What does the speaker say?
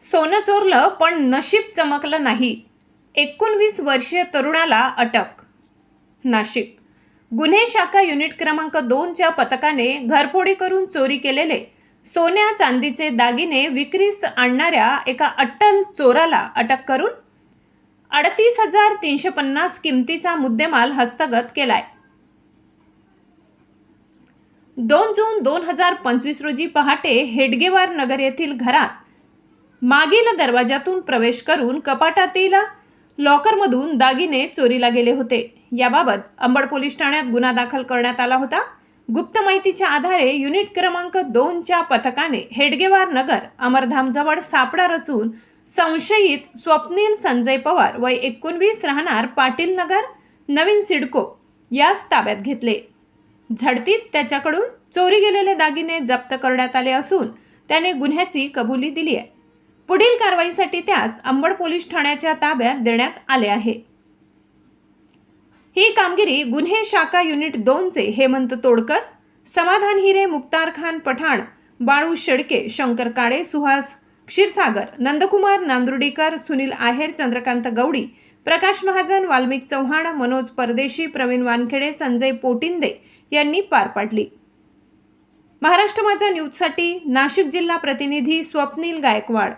सोनं चोरलं पण नशीब चमकलं नाही. एकोणवीस वर्षीय तरुणाला अटक. नाशिक. गुन्हे शाखा युनिट क्रमांक दोनच्या पथकाने घरफोडी करून चोरी केलेले सोन्या चांदीचे दागिने विक्रीस आणणाऱ्या एका अट्टल चोराला अटक करून अडतीस हजार तीनशे पन्नास किमतीचा मुद्देमाल हस्तगत केलाय. दोन जून दोन हजार पंचवीस रोजी पहाटे हेडगेवार नगर येथील घरात मागील दरवाजातून प्रवेश करून कपाटातील लॉकरमधून दागिने चोरीला गेले होते. याबाबत अंबड पोलीस ठाण्यात गुन्हा दाखल करण्यात आला होता. गुप्त माहितीच्या आधारे युनिट क्रमांक दोनच्या पथकाने हेडगेवार नगर अमरधामजवळ सापडा रचून संशयित स्वप्नील संजय पवार वय एकोणवीस राहणार पाटील नगर नवीन सिडको यास ताब्यात घेतले. झडतीत त्याच्याकडून चोरी गेलेले दागिने जप्त करण्यात आले असून त्याने गुन्ह्याची कबुली दिली आहे. पुढील कारवाईसाठी त्यास अंबड पोलीस ठाण्याच्या ताब्यात देण्यात आले आहे. ही कामगिरी गुन्हे शाखा युनिट दोनचे हेमंत तोडकर समाधान हिरे मुक्तार खान पठाण बाळू शेडके शंकर काळे सुहास क्षीरसागर नंदकुमार नांदुर्डीकर सुनील आहेर चंद्रकांत गौडी प्रकाश महाजन वाल्मिक चव्हाण मनोज परदेशी प्रवीण वानखेडे संजय पोटिंदे यांनी पार पाडली. महाराष्ट्र माझा न्यूजसाठी नाशिक जिल्हा प्रतिनिधी स्वप्नील गायकवाड.